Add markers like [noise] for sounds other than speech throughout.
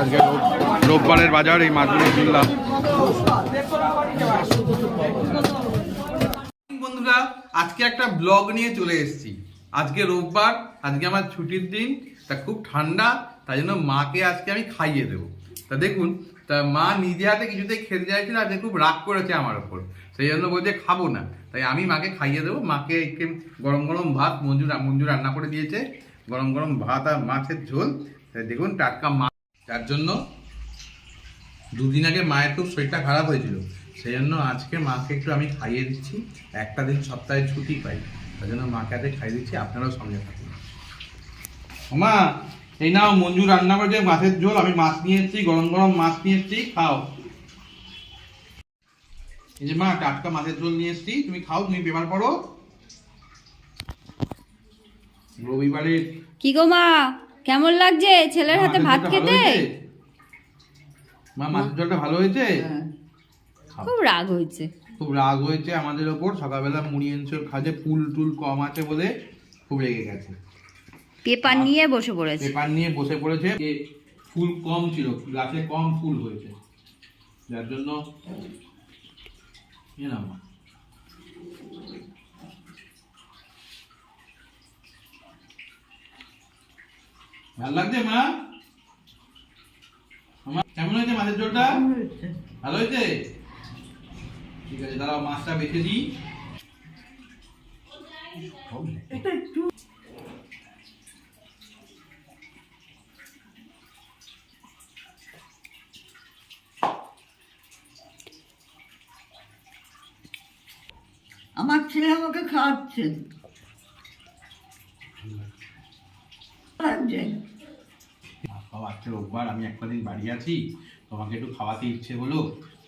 আজকে রোববারের বাজার, এই মাছগুলো কিনলাম। বন্ধুরা, আজকে একটা ব্লগ নিয়ে চলে এসেছি। আজকে রোববার, আজকে আমার ছুটির দিন। তা খুব ঠান্ডা, তাই জন্য মাকে আজকে আমি খাইয়ে দেবো। তা দেখুন, তা মা নিজে হাতে কিছুতেই খেতে চাইছিল আজকে খুব রাগ করেছে আমার ওপর। সেই জন্য বলছে, খাব না। তাই আমি মাকে খাইয়ে দেবো। মাকে একটু গরম গরম ভাত মঞ্জু মঞ্জু রান্না করে দিয়েছে। গরম গরম ভাত আর মাছের ঝোল। তাই দেখুন টাটকা মাছ তার জন্য দুদিন আগে মায়ের খুব শরীরটা খারাপ হয়েছিল। সেই জন্য আজকে মাকে একটু আমি খাইয়ে দিচ্ছি। একটা দিন সপ্তাহে ছুটি পাই। তার জন্য মাকে হাতে খাইয়ে দিচ্ছি। আপনারাও সঙ্গে থাকুন। মা এই নাও মঞ্জু রান্না করেছে মাছের ঝোল। আমি মাছ নিয়ে এসেছি, গরম গরম মাছ নিয়ে এসেছি। খাও। যে মা টাটকা মাছের ঝোল নিয়ে এসেছি। তুমি খাও তুমি পেপার পড়ো। রবিবারে কি গো মা? কেমন লাগছে? ছেলের হাতে ভাত খেতে? মা মাছের ঝোলটা ভালো হয়েছে? খাও খুব রাগ হয়েছে। খুব রাগ হয়েছে আমাদের ওপর। সকালবেলা মুড়ি এনচোর খাজে ফুল টুল কম আছে বলে খুব রেগে গেছে। পেপার নিয়ে বসে পড়েছে। পেপার নিয়ে বসে পড়েছে। যে ফুল কম ছিল গাছে কম ফুল হয়েছে। যার জন্য এ নাও মা। ভালো লাগছে মা? আমার কেমন হয়েছে মাছের ঝোলটা? ভালো হয়েছে? ঠিক আছে দাঁড়াও মাছটা বেছে দিই আমার ছেলে আমাকে খাওয়াচ্ছেন লাগছে বাবা আজকে রোববার আমি একটা দিন বাড়ি আছি তোমাকে একটু খাওয়াতে ইচ্ছে হলো।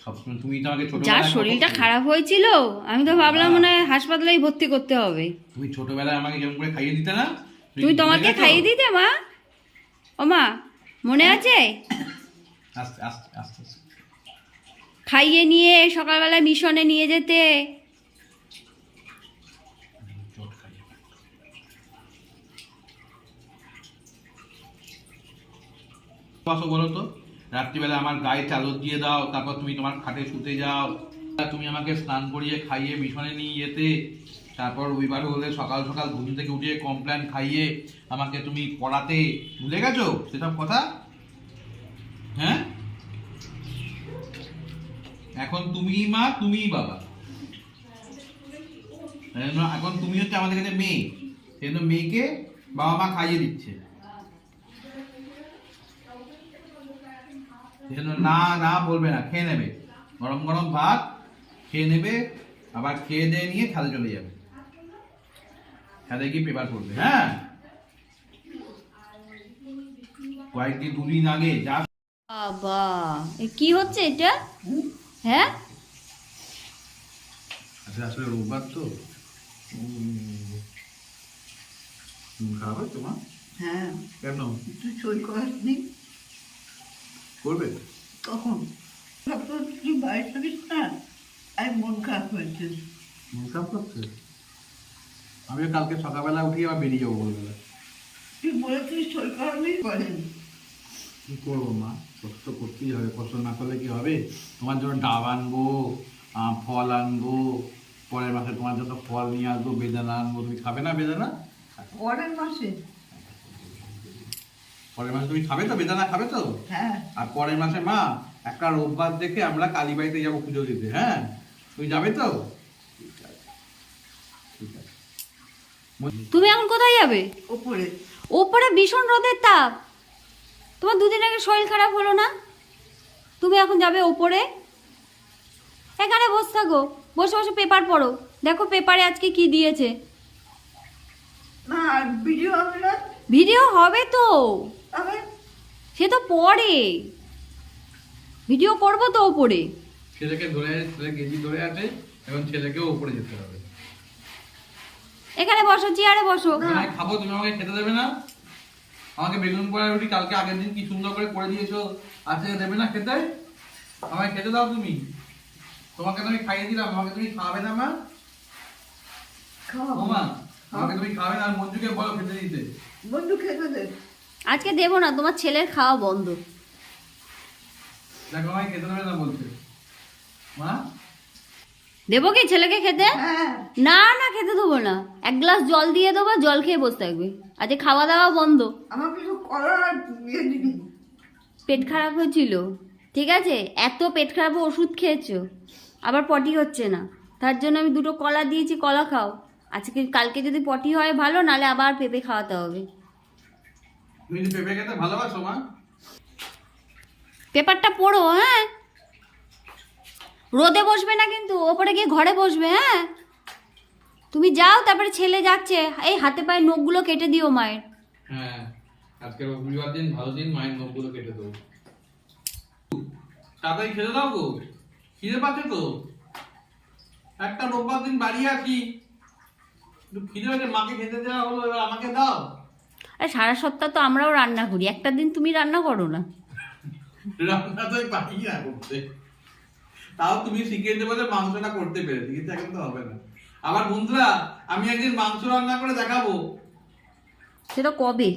সবসময় তুমি তো আমাকে ছোট যার শরীরটা খারাপ হয়েছিল আমি তো ভাবলাম মনে হয় হাসপাতালেই ভর্তি করতে হবে। তুমি ছোটবেলায় আমাকে যেমন করে খাইয়ে দিতে না? তুই তোমাকে খাইয়ে দিতে মা। ও মা মনে আছে? আস্তে আস্তে আস্তে আস্তে। খাইয়ে নিয়ে সকালবেলা মিশনে নিয়ে যেতে চট খাইয়ে বসো বলো তো। রাত্রিবেলা আমার গায়ে চাদর দিয়ে দাও, তারপর তুমি তোমার খাটে শুতে যাও। তুমি আমাকে স্নান করিয়ে খাইয়ে মিশনে নিয়ে যেতে। তারপর রবিবার হলে সকাল সকাল ঘুম থেকে উঠিয়ে কমপ্ল্যান খাইয়ে আমাকে তুমি পড়াতে। ভুলে গেছো সেসব কথা? হ্যাঁ? এখন তুমি মা তুমি বাবা। এখন তুমি হচ্ছে আমাদের কাছে মেয়ে। সেই জন্য মেয়েকে বাবা মা খাইয়ে দিচ্ছে। সেই জন্য না না বলবে না খেয়ে নেবে। গরম গরম ভাত খেয়ে নেবে আবার খেয়ে দিয়ে নিয়ে খেলে চলে যাবে। খেলে গিয়ে পেপার পড়বে হ্যাঁ? কয়েকদিন দুদিন আগে যা বাবা এ কি হচ্ছে এটা? হ্যাঁ? আসলে আসলে রোববার তো। হয় তোমার? হ্যাঁ। কেন? তুই সই করাসনি করবে কখন? তারপর তুই বাড়ি থাকিস না আর মন খারাপ হয়েছে। মন খারাপ করছে? আমিও কালকে সকালবেলা উঠে আবার বেরিয়ে যাব বলবেলা তুই বলেছিস করেন কি করব মা? কষ্ট তো করতেই হবে কষ্ট না করলে কি হবে? তোমার জন্য ডাব আনব ফল আনব পরের মাসে তোমার জন্য ফল নিয়ে আসব বেদানা আনব। তুমি খাবে না বেদানা? পরের মাসে? পরের মাসে তুমি খাবে তো? বেদানা খাবে তো? হ্যাঁ। আর পরের মাসে মা একটা রোববার দেখে আমরা কালীবাড়িতে যাব পুজো দিতে হ্যাঁ? তুমি যাবে তো? তুমি এখন কোথায় যাবে? ওপরে। ওপরে ভীষণ রোদের তাপ। তোমার দুদিন আগে শরীর খারাপ হলো না? তুমি এখন যাবে ওপরে? এখানে বসে থাকো। বসে বসে পেপার পড়ো। দেখো পেপারে আজকে কি দিয়েছে। না আর ভিডিও হবে না? ভিডিও হবে তো। সে তো পড়ে। ভিডিও করব তো ওপরে ছেলেকে ধরে ছেলে কেজি ধরে আছে এখন ছেলেকেও উপরে যেতে হবে। এখানে বসো চেয়ারে বসো। আমি খাব তুমি আমাকে খেতে দেবে না? আমাকে বেগুন পোড়া রুটি কালকে আগের দিন কি সুন্দর করে করে দিয়েছ? আজকে দেবে না খেতে? আমাকে খেতে দাও তুমি। তোমাকে তো আমি খাইয়ে দিলাম আমাকে তুমি খাওয়াবে না মা? খাওয়া মামা আমাকে তুমি খাবে না আর মঞ্জুকে বলো খেতে দিতে। বন্ধু খেতে দে আজকে দেবো না তোমার ছেলের খাওয়া বন্ধ। দেবে কি ছেলেকে খেতে? হ্যাঁ। না না খেতে দেবো না। এক গ্লাস জল দিয়ে দেবো জল খেয়ে বসে থাকবে। আজকে খাওয়া দাওয়া বন্ধ। আমার কিছু করার আর ইয়ে দিবি পেট খারাপ হয়েছিল। ঠিক আছে? এত পেট খারাপ ওষুধ খেয়েছো। আবার পটি হচ্ছে না। তার জন্য আমি দুটো কলা দিয়েছি কলা খাও। আজকে কালকে যদি পটি হয় ভালো নালে আবার পেঁপে খাওয়াতে হবে। তুমি কি পেঁপে খেতে ভালোবাসো মা? পেপারটা পড়ো হ্যাঁ? রোদে বসবে না কিন্তু ওপরে গিয়ে ঘরে বসবে হ্যাঁ? তুমি যাও তারপরে ছেলে যাচ্ছে এই হাতে পায়ে নখগুলো কেটে দিও মায়ের। হ্যাঁ আজকে রবিবার দিন ভালো দিন মায়ের নখগুলো কেটে দেবো। তাড়াতাড়ি খেতে দাও গো খিদে পাচ্ছে তো। একটা রোববার দিন বাড়ি আছি খিদে পাচ্ছে মাকে খেতে দেওয়া হলো এবার আমাকে দাও। আর সারা সপ্তাহ তো আমরাও রান্না করি একটা দিন তুমি রান্না করো না। রান্না তো পারি না করতে। তাও তুমি শিখিয়ে দেবো যে মাংসটা করতে পেরেছি কিন্তু এখন তো হবে না। আবার বন্ধুরা আমি একদিন মাংস রান্না করে দেখাবো। সেটা কবে।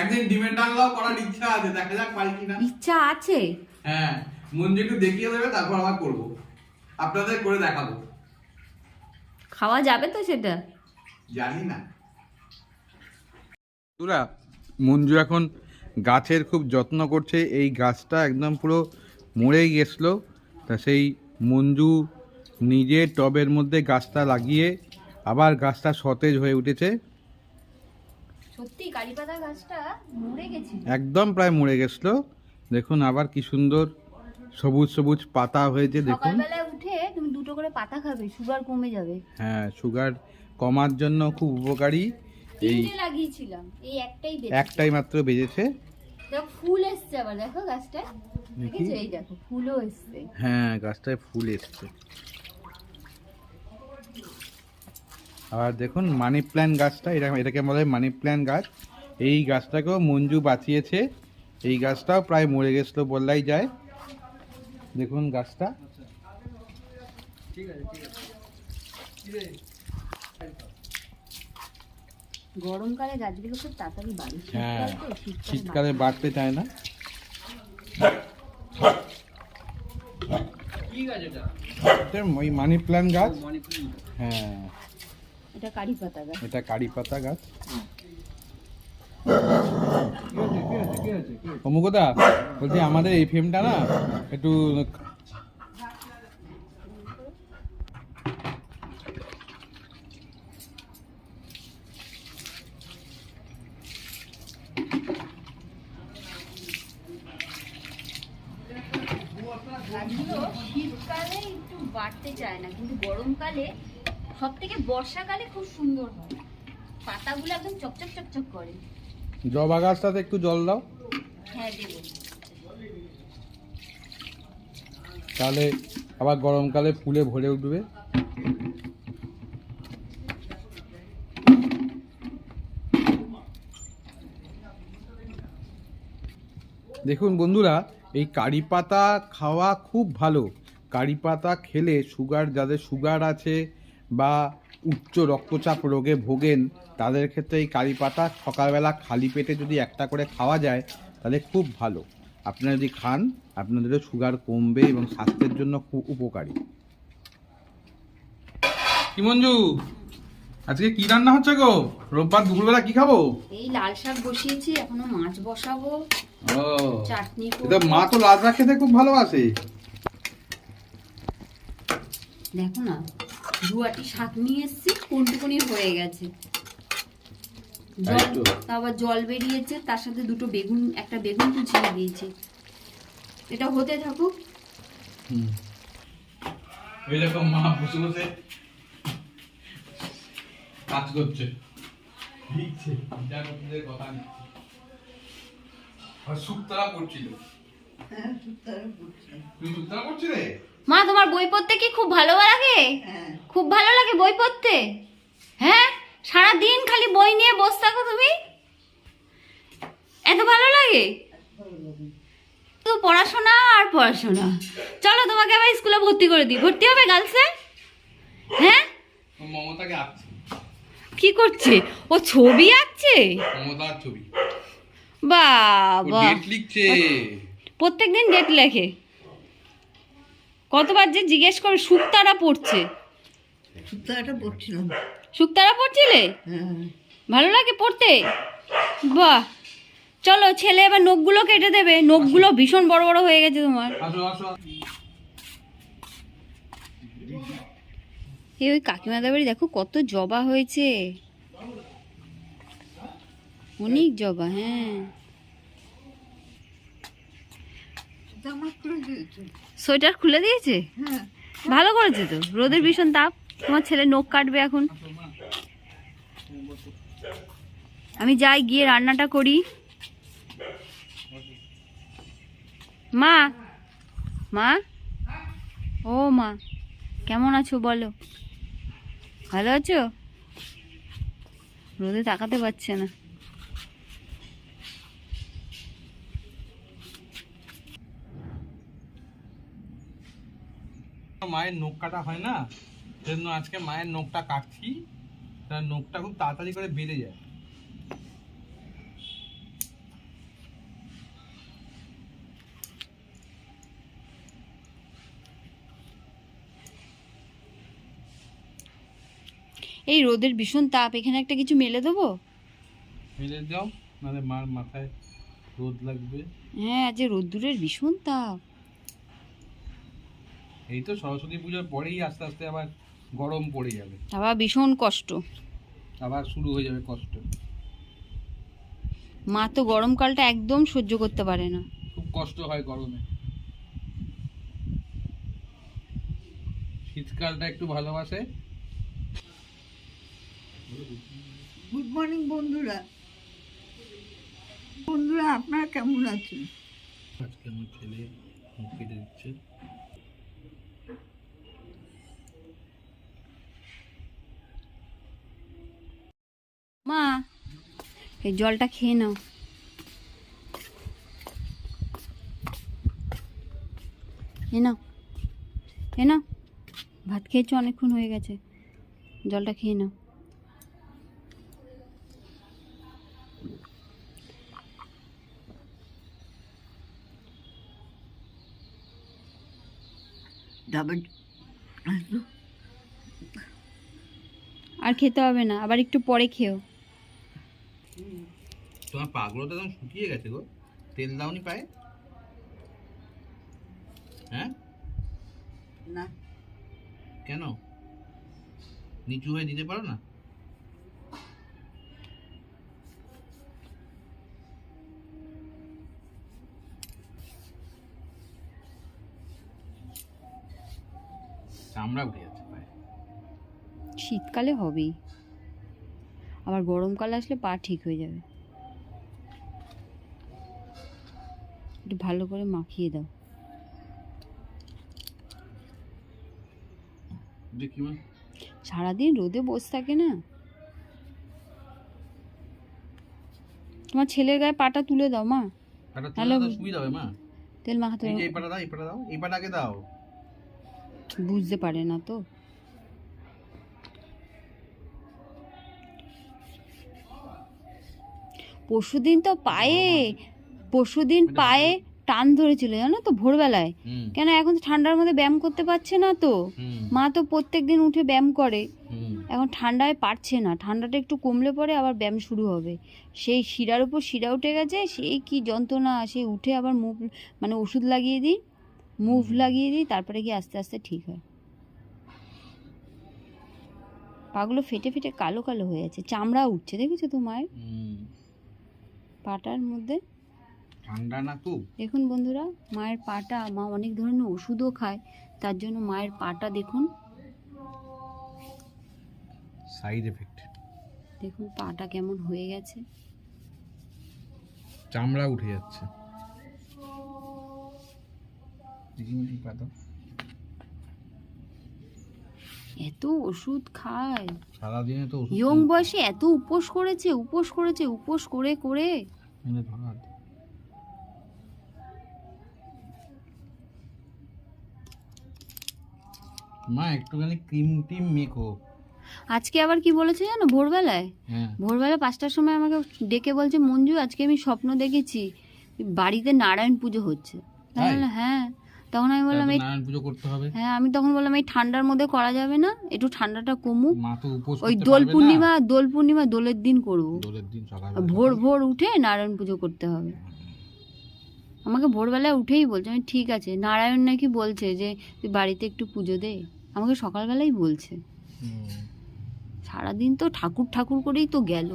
একদিন ডিমের ডালনাও করার ইচ্ছা আছে দেখা যাক পারি কিনা। ইচ্ছা আছে? হ্যাঁ মঞ্জু একটু দেখিয়ে দেবে তারপর আবার করব। আপনাদের করে দেখাবো। খাওয়া যাবে তো সেটা? জানি না। বন্ধুরা মঞ্জু এখন গাছের খুব যত্ন করছে। এই গাছটা একদম পুরো মরেই গেছিল। তা সেই মঞ্জু নিজে টবের মধ্যে গাছটা লাগিয়ে আবার গাছটা সতেজ হয়ে উঠেছে। সত্যি কালীপাতা গাছটা মরে গেছে। একদম প্রায় মরে গেছিল। দেখুন আবার কি সুন্দর সবুজ সবুজ পাতা হয়েছে দেখুন। সকালবেলায় উঠে তুমি দুটো করে পাতা খাবে সুগার কমে যাবে। হ্যাঁ সুগার কমার জন্য খুব উপকারী। এই লাগিয়েছিলাম। এই একটাই বেঁচেছে। একটাই মাত্র বেজেছে দেখো ফুল এসছে আবার দেখো গাছটা। দেখেছ? এই দেখো ফুলও এসছে। হ্যাঁ গাছটায় ফুল এসছে। আর দেখুন মানি প্ল্যান্ট গাছটা এটা এটাকে বলা হয় মানি প্ল্যান্ট গাছ। এই গাছটাকেও মঞ্জু বাঁচিয়েছে। এই গাছটাও প্রায় মরে গেছিল বললাই যায়। দেখুন গাছটা। গরমকালে গাছগুলো খুব তাড়াতাড়ি বাড়ে। হ্যাঁ শীতকালে বাড়তে চায় না। এটা? ওই মানি প্ল্যান্ট গাছ। হ্যাঁ। এটা কারি পাতা গাছ। এটা কারি পাতা গাছ। অমুকদা বলছি আমাদের এই ফ্রেমটা না একটু গাছগুলো শীতকালে একটু বাড়তে চায় না কিন্তু গরমকালে সব থেকে বর্ষাকালে খুব সুন্দর হয়। পাতাগুলো একদম চকচক চকচক করে। জবা গাছটাতে একটু জল দাও। হ্যাঁ দেবো। তাহলে আবার গরমকালে ফুলে ভরে উঠবে। দেখুন বন্ধুরা এই কারি পাতা খাওয়া খুব ভালো। কারি পাতা খেলে সুগার যাদের সুগার আছে বা উচ্চ রক্তচাপ রোগে ভোগেন তাদের ক্ষেত্রে এই কারি পাতা সকালবেলা খালি পেটে যদি একটা করে খাওয়া যায় তাহলে খুব ভালো। আপনারা যদি খান আপনাদেরও সুগার কমবে এবং স্বাস্থ্যের জন্য খুব উপকারী। কি মঞ্জু আজকে কি রান্না হচ্ছে গো? রোববার দুপুরবেলা কি খাব? এই লাল শাক বসিয়েছি এখনও মাছ বসাবো। ও। চাটনি এটা মা তো লাজরা খেতে খুব ভালোবাসে। দেখো না দুয়াটি শাক নিয়ে এসেছি কোনটুকুনি হয়ে গেছে। জল তো। আবার জল বেরিয়েছে তার সাথে দুটো বেগুন একটা বেগুন কুচিয়ে দিয়েছি। এটা হতে থাকুক। ওই দেখো মা বসে বসে কাজ করছে। বিচারপতিদের কথা পড়ছিলে মা তোমার বই পড়তে কি খুব ভালো লাগে? হ্যাঁ। খুব ভালো লাগে বই পড়তে? হ্যাঁ? সারা দিন খালি বই নিয়ে বসে থাকো তুমি? এত ভালো লাগে? তো পড়াশোনা আর পড়াশোনা। চলো তোমাকে আবার স্কুলে ভর্তি করে দিই। ভর্তি হবে গার্লসে? হ্যাঁ? মমতাকে আঁকছে। কি করছে? ও ছবি আঁকছে? মমতার ছবি। বাবা। ডেট লিখছে। লেখে। কতবার যে জিজ্ঞেস করে শুক্তারা পড়ছে। পড়ছিলাম। শুক্তারা পড়ছিলে? হ্যাঁ। ভালো লাগে পড়তে? বাহ। চলো ছেলে এবার নখগুলো কেটে দেবে। নখগুলো ভীষণ বড় বড় হয়ে গেছে তোমার। এই ওই কাকিমাদের বাড়ি দেখো কত জবা হয়েছে। অনেক জবা হ্যাঁ। সোয়েটার খুলে দিয়েছে? ভালো করেছে তো। রোদের ভীষণ তাপ। তোমার ছেলে নখ কাটবে এখন। আমি যাই, গিয়ে রান্নাটা করি। মা মা? ও মা, কেমন আছো বলো? ভালো আছো? রোদে তাকাতে পারছে না। মায়ের নখ কাটা হয় না সেজন্য আজকে মায়ের নখটা কাটছি। তার নখটা খুব তাড়াতাড়ি করে বেড়ে যায়। এই রোদের ভীষণ তাপ এখানে একটা কিছু মেলে দেবো? মেলে যাও মানে মার মাথায় রোদ লাগবে। হ্যাঁ আজ যে রোদ্দুরের ভীষণ তাপ। এই তো সরস্বতী পুজোর পরেই আস্তে আস্তে আবার গরম পড়ে যাবে। আবার ভীষণ কষ্ট। আবার শুরু হয়ে যাবে কষ্ট। মা তো গরমকালটা একদম সহ্য করতে পারে না। খুব কষ্ট হয় গরমে। শীতকালটা একটু ভালোবাসে। গুড মর্নিং বন্ধুরা। বন্ধুরা আপনারা কেমন আছেন? আজকে আমার ছেলে মুখ দিচ্ছে। মা এই জলটা খেয়ে নাও। এ নাও এ নাও। ভাত খেয়েছো অনেকক্ষণ হয়ে গেছে। জলটা খেয়ে নাও। আর খেতে হবে না আবার একটু পরে খেও। তোমার পাগুলো তো একদম শুকিয়ে গেছে গো তেল দাওনি পায়ে? হ্যাঁ? না। কেন? নিচু হয়ে দিতে পারো না? চামড়া উঠে যাচ্ছে পায়ে। শীতকালে হবেই। আবার গরমকাল আসলে পা ঠিক হয়ে যাবে। একটু ভালো করে মাখিয়ে দাও। সারাদিন রোদে বসে থাকে না? তোমার ছেলের গায়ে পাটা তুলে দাও মা। হ্যালো। তুলে মাখাতে এই পাটা দাও এই পাটা দাও এই পাটাকে দাও। বুঝতে পারে না তো। পরশুদিন তো পায়ে। পরশুদিন পায়ে টান ধরেছিল জানো তো ভোরবেলায়। কেন এখন তো ঠান্ডার মধ্যে ব্যায়াম করতে পারছে না তো। মা তো প্রত্যেক দিন উঠে ব্যায়াম করে। এখন ঠান্ডায় পারছে না ঠান্ডাটা একটু কমলে পরে আবার ব্যায়াম শুরু হবে। সেই শিরার উপর শিরা উঠে গেছে সেই কি যন্ত্রণা সে উঠে আবার মুভ মানে ওষুধ লাগিয়ে দিই মুভ লাগিয়ে দিই তারপরে গিয়ে আস্তে আস্তে ঠিক হয়। পাগুলো ফেটে ফেটে কালো কালো হয়ে আছে চামড়া উঠছে দেখেছ তো মায়ের? পাটার মধ্যে ঠান্ডা না খুব? দেখুন বন্ধুরা মায়ের পাটা মা অনেক ধরনের ওষুধও খায় তার জন্য মায়ের পাটা দেখুন। সাইড এফেক্ট দেখুন পাটা কেমন হয়ে গেছে। চামড়া উঠে যাচ্ছে। এত ওষুধ খায়। সারাদিনে তো ইয়ং বয়সে এত উপোস করেছে উপোস করেছে উপোস করে করে এনে ধরো হাত। মা একটুখানি ক্রিম টিম মেখো। আজকে আবার কি বলেছে জানো? ভোরবেলায়? হ্যাঁ। ভোরবেলা পাঁচটার সময় আমাকে ডেকে বলছে মঞ্জু আজকে আমি স্বপ্ন দেখেছি বাড়িতে নারায়ণ পুজো হচ্ছে? বললাম, হ্যাঁ। তখন আমি বললাম এই নারায়ণ পুজো করতে হবে। হ্যাঁ আমি তখন বললাম এই ঠান্ডার মধ্যে করা যাবে না একটু ঠান্ডাটা কমুক। ওই দোল। পূর্ণিমা দোল পূর্ণিমা দোলের দিন করব। দোলের দিন সকাল ভোর ভোর উঠে নারায়ণ পুজো করতে হবে। আমাকে ভোরবেলায় উঠেই বলছে আমি ঠিক আছে নারায়ণ নাকি বলছে যে তুই বাড়িতে একটু পুজো দে। আমাকে সকালবেলাই বলছে। সারাদিন তো ঠাকুর ঠাকুর করেই তো গেল।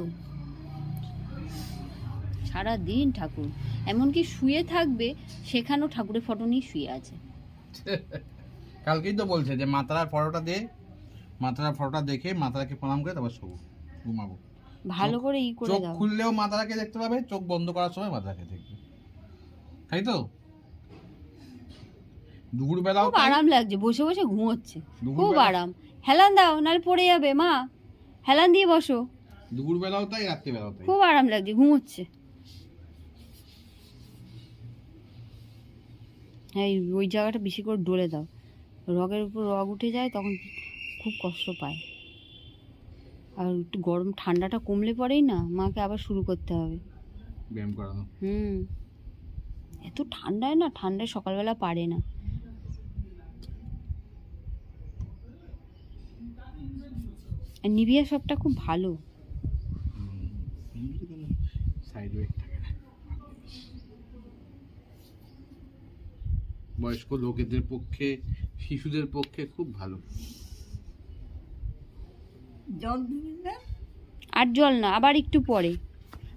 সারাদিন ঠাকুর। এমনকি শুয়ে থাকবে সেখানেও ঠাকুরের ফটো নিয়ে শুয়ে আছে। [laughs] কালকেই তো বলছে যে মাতারার ফটোটা দে মাতারার ফটোটা দেখে মাতারাকে প্রণাম করে তারপর শোবো ঘুমাবো। ভালো করে ই করে চোখ খুললেও মাতারাকে দেখতে পাবে চোখ বন্ধ করার সময় মাতারাকে দেখবে। তাই তো? দুপুরবেলাও খুব আরাম লাগছে বসে বসে ঘুমোচ্ছে। খুব আরাম। হেলান দাও নাহলে পড়ে যাবে মা। হেলান দিয়ে বসো। দুপুরবেলাও তাই রাত্রিবেলাও তাই? খুব আরাম লাগছে ঘুমোচ্ছে। হ্যাঁ এই- ওই জায়গাটা বেশি করে ডলে দাও। রগের উপর রগ উঠে যায় তখন খুব কষ্ট পায়। আর একটু গরম ঠান্ডাটা কমলে পরেই না মাকে আবার শুরু করতে হবে। ব্যায়াম করানো। হুম। এত ঠান্ডায় না ঠান্ডায় সকালবেলা পারে না। আর নিভিয়া সবটা খুব ভালো। বয়স্ক লোকেদের পক্ষে শিশুদের পক্ষে খুব ভালো। জল আর জল না আবার একটু পরে।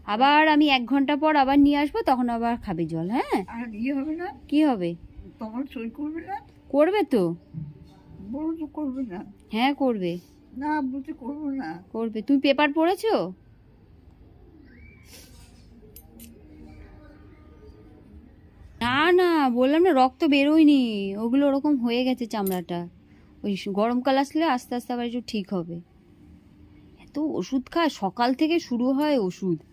আবার আমি এক ঘণ্টা পর আবার নিয়ে আসব তখন আবার খাবে জল হ্যাঁ? আর ইয়ে হবে না? কি হবে? তোমার সই করবে না? করবে তো। বড় তো করবে না। হ্যাঁ করবে। না বলতে করব না। করবে। তুমি পেপার পড়েছো? না না বললাম না রক্ত বেরোয়নি। ওগুলো ওরকম হয়ে গেছে চামড়াটা। ওই গরমকাল আসলে আস্তে আস্তে আবার একটু ঠিক হবে। এত ওষুধ খায় সকাল থেকে শুরু হয় ওষুধ।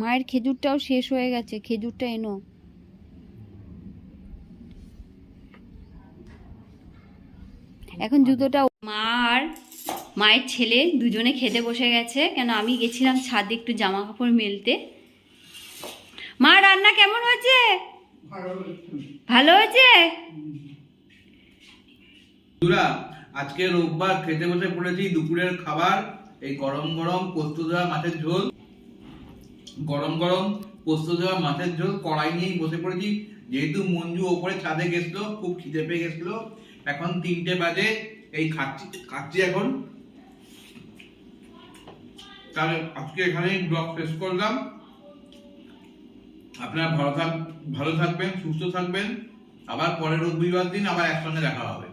মায়ের খেজুরটাও শেষ হয়ে গেছে খেজুরটা এনো। এখন জুতোটা মা আর মায়ের ছেলে দুজনে খেতে বসে গেছে কেন আমি গেছিলাম ছাদে একটু জামা কাপড় মেলতে। মা রান্না কেমন হয়েছে? ভালো হয়েছে? আজকে রোববার খেতে বসে পড়েছি দুপুরের খাবার এই গরম গরম পোস্ত দেওয়া মাছের ঝোল। গরম গরম পোস্ত দেওয়া, মাছের ঝোল, কড়াই নিয়েই বসে পড়েছি। যেহেতু মঞ্জু ওপরে ছাদে গেছিল, খুব খিদে পেয়ে গেছিল, এখন তিনটে বাজে, এই খাচ্ছি খাচ্ছি এখন। তাহলে আজকে এখানেই ব্লগ শেষ করলাম। আপনারা ভালো থাক, ভালো থাকবেন, সুস্থ থাকবেন। আবার পরের রবিবার দিন আবার একসঙ্গে দেখা হবে।